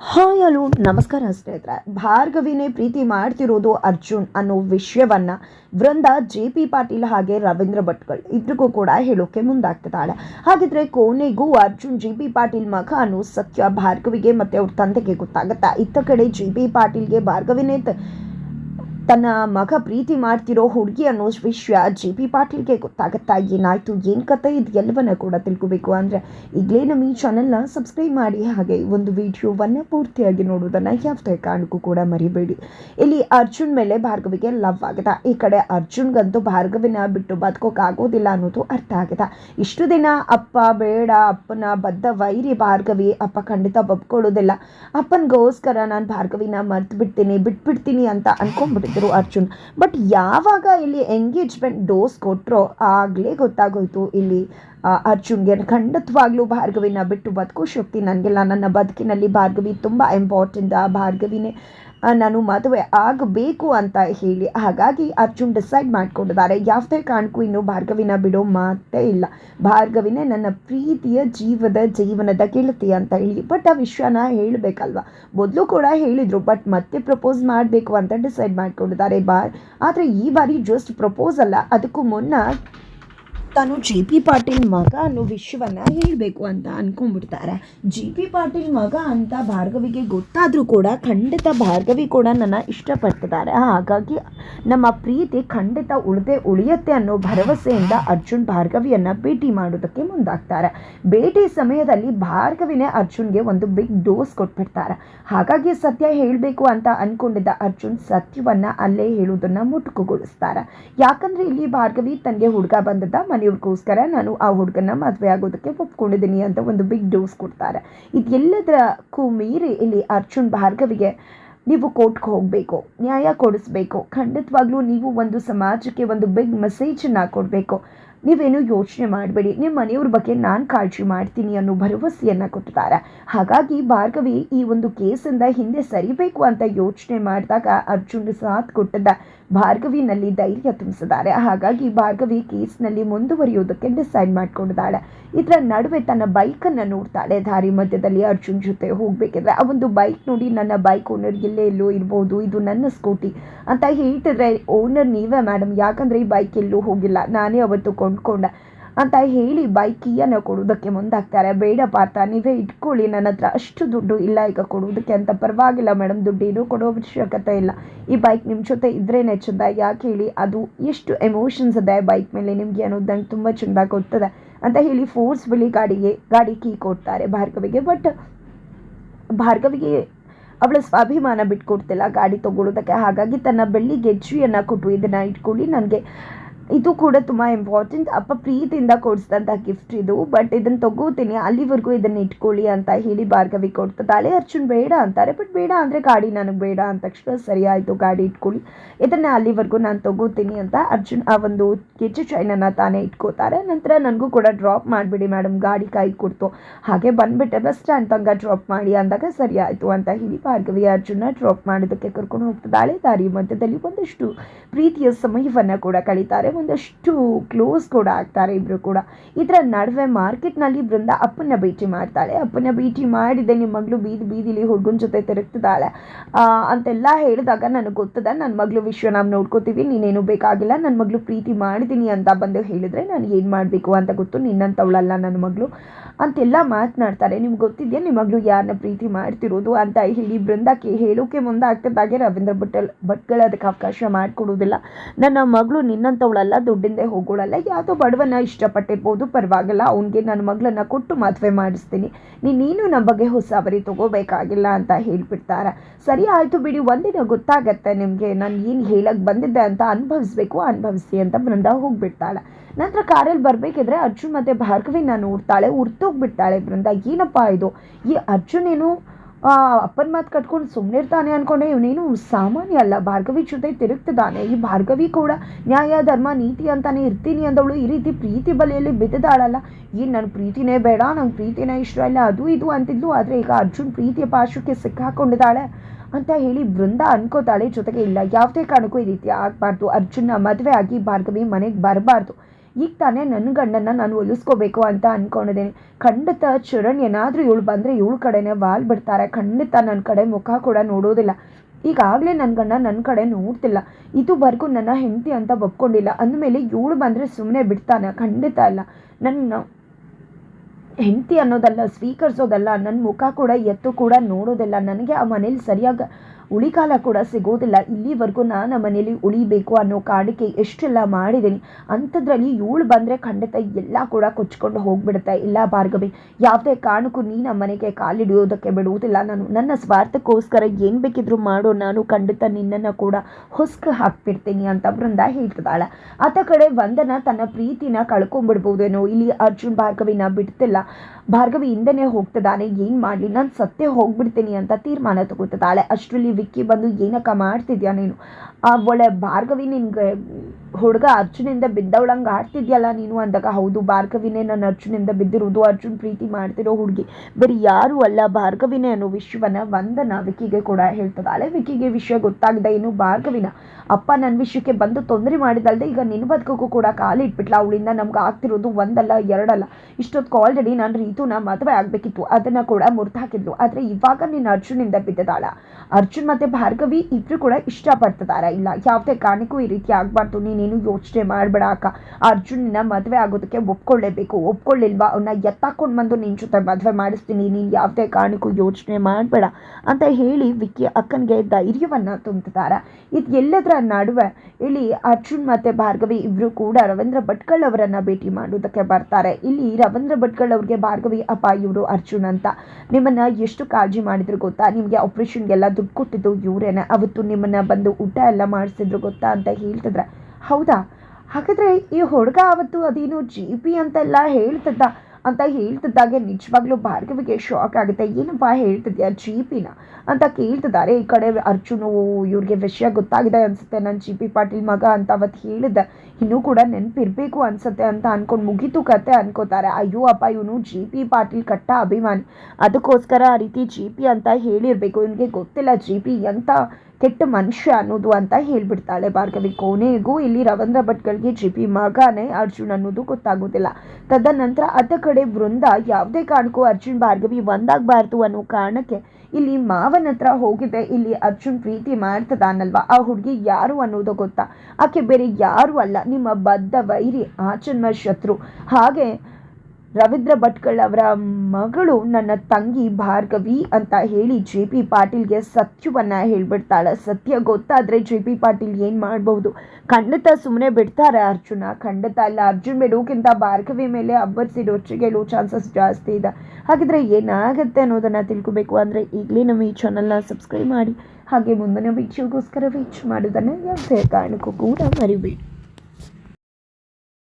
Hi hello ನಮಸ್ಕಾರ ಸ್ನೇಹಿತರೆ. ಭಾರ್ಗವಿನೇ ಪ್ರೀತಿ ಮಾಡ್ತಿರೋದು ಅರ್ಜುನ್ ಅನ್ನೋ ವಿಷಯವನ್ನು ವೃಂದ ಜೆ ಪಿ ಪಾಟೀಲ್ ಹಾಗೆ ರವೀಂದ್ರ ಭಟ್ಕಳ್ ಇಬ್ಬರಿಗೂ ಕೂಡ ಹೇಳೋಕೆ ಮುಂದಾಗ್ತಿದ್ದಾಳೆ. ಹಾಗಿದ್ರೆ ಕೊನೆಗೂ ಅರ್ಜುನ್ ಜೆ ಪಿ ಪಾಟೀಲ್ ಮಗ ಅನ್ನೋ ಸತ್ಯ ಭಾರ್ಗವಿಗೆ ಮತ್ತೆ ಅವ್ರ ತಂದೆಗೆ ಗೊತ್ತಾಗುತ್ತೆ? ಇತ್ತ ಕಡೆ ಜೆ ಪಿ ಪಾಟೀಲ್ಗೆ ಭಾರ್ಗವಿನೇ ತನ್ನ ಮಗ ಪ್ರೀತಿ ಮಾಡ್ತಿರೋ ಹುಡುಗಿ ಅನ್ನೋ ವಿಷಯ ಜಿ ಪಿ ಪಾಟೀಲ್ಗೆ ಗೊತ್ತಾಗುತ್ತಾ ಏನಾಯಿತು, ಏನು ಕತೆ ಇದು ಎಲ್ಲವನ್ನ ಕೂಡ ತಿಳ್ಕೊಬೇಕು. ಅಂದರೆ ಈಗಲೇ ನಮ್ಮ ಈ ಚಾನಲ್ನ ಸಬ್ಸ್ಕ್ರೈಬ್ ಮಾಡಿ, ಹಾಗೆ ಒಂದು ವಿಡಿಯೋವನ್ನು ಪೂರ್ತಿಯಾಗಿ ನೋಡೋದನ್ನು ಯಾವುದೇ ಕಾರಣಕ್ಕೂ ಕೂಡ ಮರಿಬೇಡಿ. ಇಲ್ಲಿ ಅರ್ಜುನ್ ಮೇಲೆ ಭಾರ್ಗವಿಗೆ ಲವ್ ಆಗಿದೆ. ಈ ಕಡೆ ಅರ್ಜುನ್ಗಂತೂ ಭಾರ್ಗವಿನ ಬಿಟ್ಟು ಬದುಕೋಕ್ಕಾಗೋದಿಲ್ಲ ಅನ್ನೋದು ಅರ್ಥ ಆಗಿದೆ. ಇಷ್ಟು ದಿನ ಅಪ್ಪ, ಬೇಡ, ಅಪ್ಪನ ಬದ್ಧ ವೈರಿ ಭಾರ್ಗವಿ, ಅಪ್ಪ ಖಂಡಿತ ಒಪ್ಕೊಳ್ಳೋದಿಲ್ಲ ಅಪ್ಪನಿಗೋಸ್ಕರ ನಾನು ಭಾರ್ಗವಿನ ಮರ್ತು ಬಿಡ್ತೀನಿ ಬಿಟ್ಬಿಡ್ತೀನಿ ಅಂತ ಅನ್ಕೊಂಡ್ಬಿಟ್ಟಿದ್ರು ಅರ್ಜುನ್. ಬಟ್ ಯಾವಾಗ ಇಲ್ಲಿ ಎಂಗೇಜ್ಮೆಂಟ್ ಡೋಸ್ ಕೊಟ್ಟರೋ ಆಗಲೇ ಗೊತ್ತಾಗೋಯ್ತು ಇಲ್ಲಿ ಅರ್ಜುನ್ಗೆ. ಖಂಡಿತವಾಗ್ಲೂ ಭಾರ್ಗವಿನ ಬಿಟ್ಟು ಬದುಕೋ ಶಕ್ತಿ ನನಗೆಲ್ಲ. ನನ್ನ ಬದುಕಿನಲ್ಲಿ ಭಾರ್ಗವಿ ತುಂಬ ಇಂಪಾರ್ಟೆಂಟ್ ಆ ಭಾರ್ಗವಿನೇ. ನಾನು ಮದುವೆ ಆಗಬೇಕು ಅಂತ ಹೇಳಿ. ಹಾಗಾಗಿ ಅರ್ಜುನ್ ಡಿಸೈಡ್ ಮಾಡಿಕೊಂಡಿದ್ದಾರೆ. ಯಾವುದೇ ಕಾರಣಕ್ಕೂ ಇನ್ನು ಭಾರ್ಗವಿನ ಬಿಡೋ ಮಾತೇ ಇಲ್ಲ. ಭಾರ್ಗವಿನೇ ನನ್ನ ಪ್ರೀತಿಯ ಜೀವದ ಜೀವನದ ಗೆಳತಿ ಅಂತ ಹೇಳಿ ಬಟ್ ಆ ವಿಷಯನ ಹೇಳಬೇಕಲ್ವ? ಮೊದಲು ಕೂಡ ಹೇಳಿದರು ಬಟ್ ಮತ್ತೆ ಪ್ರಪೋಸ್ ಮಾಡಬೇಕು ಅಂತ ಡಿಸೈಡ್ ಮಾಡ್ಕೊಂಡಿದ್ದಾರೆ. ಬಾರ್ ಆದರೆ ಈ ಬಾರಿ ಜಸ್ಟ್ ಪ್ರಪೋಸ್ ಅಲ್ಲ. ಅದಕ್ಕೂ ಮುನ್ನ ತಾನು ಜೆ ಪಿ ಪಾಟೀಲ್ ಮಗ ಅನ್ನೋ ವಿಷಯವನ್ನು ಹೇಳಬೇಕು ಅಂತ ಅಂದ್ಕೊಂಡ್ಬಿಡ್ತಾರೆ ಜೆ ಪಿ ಪಾಟೀಲ್ ಮಗ ಅಂತ ಭಾರ್ಗವಿಗೆ ಗೊತ್ತಾದರೂ ಕೂಡ ಖಂಡಿತ ಭಾರ್ಗವಿ ಕೂಡ ನನ್ನ ಇಷ್ಟಪಡ್ತಿದ್ದಾರೆ. ಹಾಗಾಗಿ ನಮ್ಮ ಪ್ರೀತಿ ಖಂಡಿತ ಉಳಿದೇ ಉಳಿಯುತ್ತೆ ಅನ್ನೋ ಭರವಸೆಯಿಂದ ಅರ್ಜುನ್ ಭಾರ್ಗವಿಯನ್ನು ಭೇಟಿ ಮಾಡೋದಕ್ಕೆ ಮುಂದಾಗ್ತಾರೆ. ಭೇಟಿ ಸಮಯದಲ್ಲಿ ಭಾರ್ಗವಿನೇ ಅರ್ಜುನ್ಗೆ ಒಂದು ಬಿಗ್ ಡೋಸ್ ಕೊಟ್ಬಿಡ್ತಾರೆ. ಹಾಗಾಗಿ ಸತ್ಯ ಹೇಳಬೇಕು ಅಂತ ಅಂದ್ಕೊಂಡಿದ್ದ ಅರ್ಜುನ್ ಸತ್ಯವನ್ನು ಅಲ್ಲೇ ಹೇಳುವುದನ್ನು ಮುಟುಕುಗೊಳಿಸ್ತಾರೆ ಯಾಕಂದರೆ ಇಲ್ಲಿ ಭಾರ್ಗವಿ ತನಗೆ ಹುಡುಗ ಬಂದದ ಮನೆಯವ್ರಿಗೋಸ್ಕರ ನಾನು ಆ ಹುಡುಗನ ಮದುವೆ ಆಗೋದಕ್ಕೆ ಒಪ್ಕೊಂಡಿದ್ದೀನಿ ಅಂತ ಒಂದು ಬಿಗ್ ಡೋಸ್ ಕೊಡ್ತಾರೆ. ಇದೆಲ್ಲದಕ್ಕೂ ಮೀರಿ ಇಲ್ಲಿ ಅರ್ಜುನ್ ಭಾರ್ಗವಿಗೆ ನೀವು ಕೋರ್ಟ್ಗೆ ಹೋಗಬೇಕು, ನ್ಯಾಯ ಕೊಡಿಸ್ಬೇಕು. ಖಂಡಿತವಾಗ್ಲೂ ನೀವು ಒಂದು ಸಮಾಜಕ್ಕೆ ಒಂದು ಬಿಗ್ ಮೆಸೇಜನ್ನು ಕೊಡಬೇಕು. ನೀವೇನು ಯೋಚನೆ ಮಾಡಬೇಡಿ. ನಿಮ್ಮ ಮನೆಯವ್ರ ಬಗ್ಗೆ ನಾನು ಕಾಳಜಿ ಮಾಡ್ತೀನಿ ಅನ್ನೋ ಭರವಸೆಯನ್ನು ಕೊಟ್ಟಿದ್ದಾರೆ. ಹಾಗಾಗಿ ಭಾರ್ಗವಿ ಈ ಒಂದು ಕೇಸಿಂದ ಹಿಂದೆ ಸರಿಬೇಕು ಅಂತ ಯೋಚನೆ ಮಾಡಿದಾಗ ಅರ್ಜುನ್ ಸಾಥ್ ಕೊಟ್ಟಿದ್ದ ಭಾರ್ಗವಿನಲ್ಲಿ ಧೈರ್ಯ ತುಂಬಿಸಿದ್ದಾರೆ. ಹಾಗಾಗಿ ಭಾರ್ಗವಿ ಕೇಸ್ನಲ್ಲಿ ಮುಂದುವರಿಯೋದಕ್ಕೆ ಡಿಸೈಡ್ ಮಾಡ್ಕೊಂಡಿದ್ದಾಳೆ. ಇದರ ನಡುವೆ ತನ್ನ ಬೈಕನ್ನು ನೋಡ್ತಾಳೆ. ದಾರಿ ಮಧ್ಯದಲ್ಲಿ ಅರ್ಜುನ್ ಜೊತೆ ಹೋಗಬೇಕಿದ್ರೆ, ಆ ಒಂದು ಬೈಕ್ ನೋಡಿ ನನ್ನ ಬೈಕ್ ಓನರ್ ಎಲ್ಲೇ ಎಲ್ಲೋ ಇರ್ಬೋದು, ಇದು ನನ್ನ ಸ್ಕೂಟಿ ಅಂತ ಹೇಳ್ತಿದ್ರೆ, ಓನರ್ ನೀವೇ ಮೇಡಮ್, ಯಾಕಂದರೆ ಈ ಬೈಕ್ ಎಲ್ಲೂ ಹೋಗಿಲ್ಲ, ನಾನೇ ಅವತ್ತು ಕೊಂಡ್ಕೊಂಡೆ. ಅಂತ ಹೇಳಿ ಬೈಕ್ ಕೀಯನ್ನು ಕೊಡೋದಕ್ಕೆ ಮುಂದಾಗ್ತಾರೆ. ಬೇಡ ಪಾತ ನೀವೇ ಇಟ್ಕೊಳ್ಳಿ. ನನ್ನ ಹತ್ರ ಅಷ್ಟು ದುಡ್ಡು ಇಲ್ಲ. ಈಗ ಕೊಡೋದಕ್ಕೆ ಅಂತ ಪರವಾಗಿಲ್ಲ ಮೇಡಮ್. ದುಡ್ಡು ಏನೂ ಕೊಡೋ ಅವಶ್ಯಕತೆ ಇಲ್ಲ. ಈ ಬೈಕ್ ನಿಮ್ಮ ಜೊತೆ ಇದ್ರೇನೆ ಚಂದ. ಯಾಕೆ ಹೇಳಿ? ಅದು ಎಷ್ಟು ಎಮೋಷನ್ಸ್ ಇದೆ ಬೈಕ್ ಮೇಲೆ ನಿಮಗೆ ಅನ್ನೋದು ನಂಗೆ ತುಂಬ ಚೆಂದ ಗೊತ್ತದೆ ಅಂತ ಹೇಳಿ ಫೋರ್ಸ್ಫುಲಿ ಗಾಡಿಗೆ, ಗಾಡಿ ಕೀ ಕೊಡ್ತಾರೆ ಭಾರ್ಗವಿಗೆ. ಬಟ್ ಭಾರ್ಗವಿಗೆ ಅವಳ ಸ್ವಾಭಿಮಾನ ಬಿಟ್ಕೊಡ್ತಿಲ್ಲ ಗಾಡಿ ತಗೊಳ್ಳೋದಕ್ಕೆ ಹಾಗಾಗಿ ತನ್ನ ಬೆಳ್ಳಿ ಗೆಜ್ಜೆಯನ್ನು ಕೊಟ್ಟು ಇದನ್ನು ಇಟ್ಕೊಳ್ಳಿ. ನನಗೆ ಇದು ಕೂಡ ತುಂಬ ಇಂಪಾರ್ಟೆಂಟ್ ಅಪ್ಪ ಪ್ರೀತಿಯಿಂದ ಕೊಡಿಸಿದಂಥ ಗಿಫ್ಟ್ ಇದು. ಬಟ್ ಇದನ್ನು ತಗೋತೀನಿ, ಅಲ್ಲಿವರೆಗೂ ಇದನ್ನು ಇಟ್ಕೊಳ್ಳಿ ಅಂತ ಹೇಳಿ ಭಾರ್ಗವಿ ಕೊಡ್ತಿದ್ದಾಳೆ ಅರ್ಜುನ್ ಬೇಡ ಅಂತಾರೆ ಬಟ್ ಬೇಡ ಅಂದರೆ ಗಾಡಿ ನನಗೆ ಬೇಡ ಅಂದ ತಕ್ಷಣ ಸರಿ ಗಾಡಿ ಇಟ್ಕೊಳ್ಳಿ. ಇದನ್ನು ಅಲ್ಲಿವರೆಗೂ ನಾನು ತಗೋತೀನಿ ಅಂತ ಅರ್ಜುನ್ ಆ ಒಂದು ಗೆಜ್ಜೆ ಚೈನನ್ನು ತಾನೇ ಇಟ್ಕೋತಾರೆ. ನಂತರ ನನಗೂ ಕೂಡ ಡ್ರಾಪ್ ಮಾಡಿಬಿಡಿ ಮೇಡಮ್ ಗಾಡಿ ಕೈ ಕೊಡ್ತು. ಹಾಗೆ ಬಂದುಬಿಟ್ಟೆ ಬಸ್ ಸ್ಟ್ಯಾಂಡ್ ತನಕ ಡ್ರಾಪ್ ಮಾಡಿ ಅಂದಾಗ ಸರಿ ಆಯಿತು ಅಂತ ಹೇಳಿ ಭಾರ್ಗವಿ ಅರ್ಜುನ ಡ್ರಾಪ್ ಮಾಡೋದಕ್ಕೆ ಕರ್ಕೊಂಡು ಹೋಗ್ತಿದ್ದಾಳೆ ದಾರಿ ಮಧ್ಯದಲ್ಲಿ ಒಂದಷ್ಟು ಪ್ರೀತಿಯ ಸಮಯವನ್ನು ಕೂಡ ಕಳೀತಾರೆ. ಒಂದಷ್ಟು ಕ್ಲೋಸ್ ಕೂಡ ಆಗ್ತಾರೆ ಇಬ್ಬರು ಕೂಡ. ಇದರ ನಡುವೆ ಮಾರ್ಕೆಟ್ನಲ್ಲಿ ಬೃಂದ ಅಪ್ಪನ ಭೇಟಿ ಮಾಡ್ತಾಳೆ. ಅಪ್ಪನ ಭೇಟಿ ಮಾಡಿದೆ ನಿಮ್ಮ ಮಗಳು ಬೀದಿ ಬೀದಿಲಿ ಹುಡುಗನ ಜೊತೆ ತಿರುಗ್ತಿದ್ದಾಳೆ. ಅಂತೆಲ್ಲ ಹೇಳಿದಾಗ ನನಗೆ ಗೊತ್ತದ ನನ್ನ ಮಗಳು ವಿಶ್ವ ನಾವು ನೋಡ್ಕೋತೀವಿ, ನೀನೇನು ಬೇಕಾಗಿಲ್ಲ ನನ್ನ ಮಗಳು ಪ್ರೀತಿ ಮಾಡಿದ್ದೀನಿ ಅಂತ ಬಂದು ಹೇಳಿದರೆ ನಾನು ಏನು ಮಾಡಬೇಕು ಅಂತ ಗೊತ್ತು ನಿನ್ನಂಥವಳಲ್ಲ ನನ್ನ ಮಗಳು. ಅಂತೆಲ್ಲ ಮಾತನಾಡ್ತಾರೆ. ನಿಮ್ಗೆ ಗೊತ್ತಿದೆಯಾ ನಿಮ್ಮ ಮಗಳು ಯಾರನ್ನ ಪ್ರೀತಿ ಮಾಡ್ತಿರೋದು ಅಂತ ಹೇಳಿ ಬೃಂದಕ್ಕೆ ಹೇಳೋಕೆ ಮುಂದಾಗ್ತಿದ್ದಾಗೆ ರವೀಂದ್ರ ಭಟ್ಟಲ್ ಭಟ್ಗಳು ಅದಕ್ಕೆ ಅವಕಾಶ ಮಾಡಿಕೊಡೋದಿಲ್ಲ ನನ್ನ ಮಗಳು ನಿನ್ನಂಥವಳಲ್ಲ ದುಡ್ಡಿಂದೆ ಹೋಗೋಳಲ್ಲ. ಯಾವುದೋ ಬಡವನ ಇಷ್ಟಪಟ್ಟಿರ್ಬೋದು ಪರವಾಗಿಲ್ಲ. ಅವನಿಗೆ ನನ್ನ ಮಗಳನ್ನ ಕೊಟ್ಟು ಮದುವೆ ಮಾಡಿಸ್ತೀನಿ. ನೀನು ನೀನು ನಮ್ಮ ಬಗ್ಗೆ ಹೊಸಬರಿ ತಗೋಬೇಕಾಗಿಲ್ಲ ಅಂತ ಹೇಳ್ಬಿಡ್ತಾರೆ. ಸರಿ ಆಯಿತು ಬಿಡಿ ಒಂದಿನ ಗೊತ್ತಾಗತ್ತೆ ನಿಮಗೆ. ನಾನು ಏನು ಹೇಳಕ್ಕೆ ಬಂದಿದ್ದೆ ಅಂತ ಅನುಭವಿಸ್ಬೇಕು ಅನುಭವಿಸಿ ಅಂತ ಬೃಂದ ಹೋಗಿಬಿಡ್ತಾಳೆ. ನಂತರ ಕಾರಲ್ಲಿ ಬರಬೇಕಿದ್ರೆ ಅರ್ಜುನ್ ಮತ್ತು ಭಾರ್ಗವಿನ ನೋಡ್ತಾಳೆ ಉರ್ತೋಗ್ಬಿಡ್ತಾಳೆ ಬೃಂದ ಏನಪ್ಪ ಇದು? ಈ ಅರ್ಜುನ್ ಏನು ಆ, ಅಪ್ಪನ ಮಾತು ಕಟ್ಕೊಂಡು ಸುಮ್ಮನೆ ಇರ್ತಾನೆ ಅನ್ಕೊಂಡೆ. ಇವನೇನು ಸಾಮಾನ್ಯ ಅಲ್ಲ. ಭಾರ್ಗವಿ ಜೊತೆ ತಿರುಗ್ತಿದ್ದಾನೆ. ಈ ಭಾರ್ಗವಿ ಕೂಡ ನ್ಯಾಯ, ಧರ್ಮ, ನೀತಿ ಅಂತಾನೆ ಇರ್ತೀನಿ ಅಂದವಳು. ಈ ರೀತಿ ಪ್ರೀತಿ ಬಲೆಯಲ್ಲಿ ಬಿದ್ದಿದ್ದಾಳಲ್ಲ. ಏನು ನನ್ನ ಪ್ರೀತಿನೇ ಬೇಡ. ನಂಗೆ ಪ್ರೀತಿನೇ ಇಷ್ಟ ಇಲ್ಲ. ಅದು ಇದು ಅಂತಿದ್ಲು. ಆದರೆ ಈಗ ಅರ್ಜುನ್ ಪ್ರೀತಿಯ ಪಾಶಕ್ಕೆ ಸಿಕ್ಕಾಕೊಂಡಿದ್ದಾಳೆ ಅಂತ ಹೇಳಿ ಬೃಂದ ಅನ್ಕೋತಾಳೆ. ಜೊತೆಗೆ ಇಲ್ಲ. ಯಾವುದೇ ಕಾರಣಕ್ಕೂ ಈ ರೀತಿ ಆಗಬಾರ್ದು. ಅರ್ಜುನ ಮದುವೆ ಆಗಿ ಭಾರ್ಗವಿ ಮನೆಗೆ ಬರಬಾರ್ದು. ಈಗ ತಾನೇ ನನ್ನ ಗಂಡನ್ನ ನಾನು ಒಲಿಸ್ಕೋಬೇಕು ಅಂತ ಅಂದ್ಕೊಂಡಿದ್ದೀನಿ ಖಂಡಿತ ಚರಣ್ ಏನಾದರೂ ಇವಳು ಬಂದರೆ ಇವಳ ಕಡೆನೇ ವಾಲ್ ಬಿಡ್ತಾರೆ. ಖಂಡಿತ ನನ್ನ ಕಡೆ ಮುಖ ಕೂಡ ನೋಡೋದಿಲ್ಲ. ಈಗಾಗಲೇ ನನ್ನ ಗಂಡ ನನ್ನ ಕಡೆ ನೋಡ್ತಿಲ್ಲ. ಇದುವರೆಗೂ ನನ್ನ ಹೆಂಡತಿ ಅಂತ ಒಪ್ಕೊಂಡಿಲ್ಲ. ಅಂದಮೇಲೆ ಇವಳು ಬಂದರೆ ಸುಮ್ಮನೆ ಬಿಡ್ತಾನೆ. ಖಂಡಿತ ಅಲ್ಲ. ನನ್ನ ಹೆಂಡತಿ ಅನ್ನೋದಲ್ಲ, ಸ್ವೀಕರಿಸೋದಲ್ಲ ನನ್ನ ಮುಖ ಕೂಡ ಎತ್ತು ಕೂಡ ನೋಡೋದಿಲ್ಲ. ನನಗೆ ಆ ಮನೇಲಿ ಸರಿಯಾಗಿ ಉಳಿಕಾಲ ಕೂಡ ಸಿಗೋದಿಲ್ಲ ಇಲ್ಲಿವರೆಗೂ ನಾನು ಮನೆಯಲ್ಲಿ ಉಳಿಬೇಕು ಅನ್ನೋ ಕಾಡಿಕೆ ಎಷ್ಟೆಲ್ಲ ಮಾಡಿದ್ದೀನಿ. ಅಂಥದ್ರಲ್ಲಿ ಇವಳು ಬಂದರೆ ಖಂಡಿತ ಎಲ್ಲ ಕೂಡ ಕೊಚ್ಕೊಂಡು ಹೋಗ್ಬಿಡುತ್ತೆ. ಇಲ್ಲ ಭಾರ್ಗವಿ, ಯಾವುದೇ ಕಾರಣಕ್ಕೂ ನೀ ನಮ್ಮ ಮನೆಗೆ ಕಾಲಿಡಿಯೋದಕ್ಕೆ ಬಿಡುವುದಿಲ್ಲ. ನಾನು ನನ್ನ ಸ್ವಾರ್ಥಕ್ಕೋಸ್ಕರ ಏನು ಬೇಕಿದ್ರು ಮಾಡೋ ನಾನು ಖಂಡಿತ ನಿನ್ನನ್ನು ಕೂಡ ಹೊಸ್ಕ ಹಾಕ್ಬಿಡ್ತೀನಿ ಅಂತ ಬೃಂದ ಹೇಳ್ತಿದ್ದಾಳೆ. ಆತ ಕಡೆ ವಂದನ, ತನ್ನ ಪ್ರೀತಿನ ಕಳ್ಕೊಂಡ್ಬಿಡ್ಬೋದೇನೋ ಇಲ್ಲಿ ಅರ್ಜುನ್ ಭಾರ್ಗವಿನ ಬಿಡ್ತಿಲ್ಲ. ಭಾರ್ಗವಿ ಹಿಂದೆನೇ ಹೋಗ್ತಿದ್ದಾನೆ. ಏನು ಮಾಡಲಿ? ನಾನು ಸತ್ತೇ ಹೋಗ್ಬಿಡ್ತೀನಿ ಅಂತ ತೀರ್ಮಾನ ತಗೋತಿದ್ದಾಳೆ. ಅಷ್ಟರಲ್ಲಿ ವಿಕ್ಕಿ ಬಂದು ಏನಕ್ಕ ಮಾಡ್ತಿದ್ಯಾ ನೀನು? ಆ ಒಳ್ಳೆ ಭಾರ್ಗವಿ ನಿನ್ಗೆ ಹುಡುಗ ಅರ್ಜುನಿಂದ ಬಿದ್ದವಳಂಗೆ ಆಡ್ತಿದ್ಯಲ್ಲ ನೀನು ಅಂದಾಗ, ಹೌದು, ಭಾರ್ಗವಿನೇ ನನ್ನ ಅರ್ಜುನಿಂದ ಬಿದ್ದಿರೋದು, ಅರ್ಜುನ್ ಪ್ರೀತಿ ಮಾಡ್ತಿರೋ ಹುಡುಗಿ. ಬರೀ ಯಾರೂ ಅಲ್ಲ, ಭಾರ್ಗವಿನೇ ಅನ್ನೋ ವಿಷಯವನ್ನ ವಂದನ ವಿಕಿಗೆ ಕೂಡ ಹೇಳ್ತಿದ್ದಾಳೆ ವಿಕಿಗೆ ವಿಷಯ ಗೊತ್ತಾಗದೆ ಏನು ಭಾರ್ಗವಿನ. ಅಪ್ಪ ನನ್ನ ವಿಷಯಕ್ಕೆ ಬಂದು ತೊಂದರೆ ಮಾಡಿದಲ್ದೆ ಈಗ ನಿನ್ನ ಬದುಕಕ್ಕೂ ಕೂಡ ಕಾಲಿಟ್ಬಿಟ್ಲ ಅವಳಿಂದ ನಮ್ಗೆ ಆಗ್ತಿರೋದು ಒಂದಲ್ಲ, ಎರಡಲ್ಲ. ಇಷ್ಟೊತ್ತು ಆಲ್ರೆಡಿ ನಾನು ರೀತುನ ಮದುವೆ ಆಗಬೇಕಿತ್ತು, ಅದನ್ನು ಕೂಡ ಮುರಿದು ಹಾಕಿದ್ಲು ಆದರೆ ಇವಾಗ ನೀನು ಅರ್ಜುನಿಂದ ಬಿದ್ದದಾಳ. ಅರ್ಜುನ್ ಮತ್ತು ಭಾರ್ಗವಿ ಇಬ್ಬರು ಕೂಡ ಇಷ್ಟಪಡ್ತಿದ್ದಾರೆ ಇಲ್ಲ. ಯಾವುದೇ ಕಾರಣಕ್ಕೂ ಈ ರೀತಿ ಆಗಬಾರ್ದು. ನೀನೇನು ಯೋಚನೆ ಮಾಡಬೇಡ ಅಕ್ಕ ಅರ್ಜುನ್ನ ಮದುವೆ ಆಗೋದಕ್ಕೆ ಒಪ್ಕೊಳ್ಳೇಬೇಕು. ಒಪ್ಕೊಳ್ಳಿಲ್ವಾ? ಅವನ್ನ ಎತ್ತಾಕೊಂಡು ಬಂದು ನಿನ್ನ ಜೊತೆ ಮದುವೆ ಮಾಡಿಸ್ತೀನಿ. ನೀನು ಯಾವುದೇ ಕಾರಣಕ್ಕೂ ಯೋಚನೆ ಮಾಡಬೇಡ ಅಂತ ಹೇಳಿ ವಿಕ್ಕಿ ಅಕ್ಕನಿಗೆ ಧೈರ್ಯವನ್ನು ತುಂಬುತ್ತಾರೆ ಇದು ಎಲ್ಲದರ ನಡುವೆ ಇಲ್ಲಿ ಅರ್ಜುನ್ ಮತ್ತು ಭಾರ್ಗವಿ ಇಬ್ಬರು ಕೂಡ ರವೀಂದ್ರ ಭಟ್ಕಳ್ ಅವರನ್ನು ಭೇಟಿ ಮಾಡೋದಕ್ಕೆ ಬರ್ತಾರೆ. ಇಲ್ಲಿ ರವೀಂದ್ರ ಭಟ್ಕಳ್ ಅವ್ರಿಗೆ ಭಾರ್ಗವಿ, ಅಪ್ಪ ಇವರು ಅರ್ಜುನ್ ಅಂತ. ನಿಮ್ಮನ್ನು ಎಷ್ಟು ಕಾಳಜಿ ಮಾಡಿದ್ರು ಗೊತ್ತಾ? ನಿಮಗೆ ಆಪ್ರೇಷನ್ಗೆಲ್ಲ ದುಡ್ಡು ಕೊಟ್ಟಿದ್ದು ಇವರೇನೆ. ಅವತ್ತು ನಿಮ್ಮನ್ನು ಬಂದು ಊಟ ಮಾಡಿಸಿದ್ರು ಗೊತ್ತಾ ಅಂತ ಹೇಳ್ತಿದ್ರ. ಹೌದಾ? ಹಾಗಾದರೆ ಈ ಹುಡುಗ ಅವತ್ತು ಅದೇನು ಜಿ ಪಿ ಅಂತೆಲ್ಲ ಹೇಳ್ತಿದ್ದ ಅಂತ ಹೇಳ್ತಿದ್ದಾಗೆ ನಿಜವಾಗ್ಲೂ ಭಾರ್ಗವಿಗೆ ಶಾಕ್ ಆಗುತ್ತೆ. ಏನಪ್ಪ ಹೇಳ್ತಿದ್ಯಾ ಜಿ ಪಿನ ಅಂತ ಕೇಳ್ತಿದ್ದಾರೆ. ಈ ಕಡೆ ಅರ್ಜುನು ಇವ್ರಿಗೆ ವಿಷಯ ಗೊತ್ತಾಗಿದೆ ಅನ್ಸುತ್ತೆ. ನಾನು ಜಿ ಪಿ ಪಾಟೀಲ್ ಮಗ ಅಂತ ಅವತ್ತು ಹೇಳಿದ್ದೆ. ಇನ್ನೂ ಕೂಡ ನೆನಪಿರ್ಬೇಕು ಅನ್ಸುತ್ತೆ ಅಂತ ಅನ್ಕೊಂಡು ಮುಗಿತು ಕತೆ ಅನ್ಕೋತಾರೆ. ಅಯ್ಯೋ ಅಪ್ಪ, ಇವನು ಜಿ ಪಿ ಪಾಟೀಲ್ ಕಟ್ಟ ಅಭಿಮಾನಿ. ಅದಕ್ಕೋಸ್ಕರ ಆ ರೀತಿ ಜಿ ಪಿ ಅಂತ ಹೇಳಿರಬೇಕು. ಇವನಿಗೆ ಗೊತ್ತಿಲ್ಲ ಜಿ ಪಿ ಎಂಥ ಕೆಟ್ಟ ಮನುಷ್ಯ ಅನ್ನೋದು ಅಂತ ಹೇಳ್ಬಿಡ್ತಾಳೆ ಭಾರ್ಗವಿ. ಕೊನೆಗೂ ಇಲ್ಲಿ ರವೀಂದ್ರ ಭಟ್ಗಳಿಗೆ ಜಿ ಪಿ ಮಗನೇ ಅರ್ಜುನ್ ಅನ್ನೋದು ಗೊತ್ತಾಗೋದಿಲ್ಲ. ತದನಂತರ ಅದ ಕಡೆ ವೃಂದ ಯಾವುದೇ ಕಾರಣಕ್ಕೂ ಅರ್ಜುನ್ ಭಾರ್ಗವಿ ಒಂದಾಗಬಾರ್ದು ಅನ್ನೋ ಕಾರಣಕ್ಕೆ ಇಲ್ಲಿ ಮಾವನ ಹತ್ರ ಹೋಗಿದೆ. ಇಲ್ಲಿ ಅರ್ಜುನ್ ಪ್ರೀತಿ ಮಾಡ್ತದಾನಲ್ವಾ? ಆ ಹುಡುಗಿ ಯಾರು ಅನ್ನೋದು ಗೊತ್ತಾ? ಆಕೆ ಬೇರೆ ಯಾರು ಅಲ್ಲ. ನಿಮ್ಮ ಬದ್ಧ ವೈರಿ ಆಚನ್ಮ ಶತ್ರು. ಹಾಗೆ ರವೀಂದ್ರ ಭಟ್ಕಳ್ ಅವರ ಮಗಳು, ನನ್ನ ತಂಗಿ ಭಾರ್ಗವಿ ಅಂತ ಹೇಳಿ ಜೆ ಪಿ ಪಾಟೀಲ್ಗೆ ಸತ್ಯವನ್ನ ಹೇಳ್ಬಿಡ್ತಾಳೆ. ಸತ್ಯ ಗೊತ್ತಾದ್ರೆ ಜೆ ಪಿ ಪಾಟೀಲ್ ಏನು ಮಾಡ್ಬೋದು ಖಂಡಿತ ಸುಮ್ಮನೆ ಬಿಡ್ತಾರೆ ಅರ್ಜುನ. ಖಂಡಿತ ಅಲ್ಲ. ಅರ್ಜುನ್ ಬಿಡೋಕ್ಕಿಂತ ಭಾರ್ಗವಿ ಮೇಲೆ ಅಬ್ಬರಿಸಿ ರೊಚ್ಚಿಗೆಲ್ಲೋ ಚಾನ್ಸಸ್ ಜಾಸ್ತಿ ಇದೆ. ಹಾಗಿದ್ರೆ ಏನಾಗುತ್ತೆ ಅನ್ನೋದನ್ನು ತಿಳ್ಕೊಬೇಕು ಅಂದರೆ ಈಗಲೇ ನಮ್ಮ ಈ ಚಾನಲ್ನ ಸಬ್ಸ್ಕ್ರೈಬ್ ಮಾಡಿ. ಹಾಗೆ ಮುಂದಿನ ವೀಕ್ಷಿಗೋಸ್ಕರ ವೀಕ್ಷ ಮಾಡೋದನ್ನು ಯಾವುದೇ ಕಾರಣಕ್ಕೂ ಕೂಡ ಮರಿಬೇಡಿ.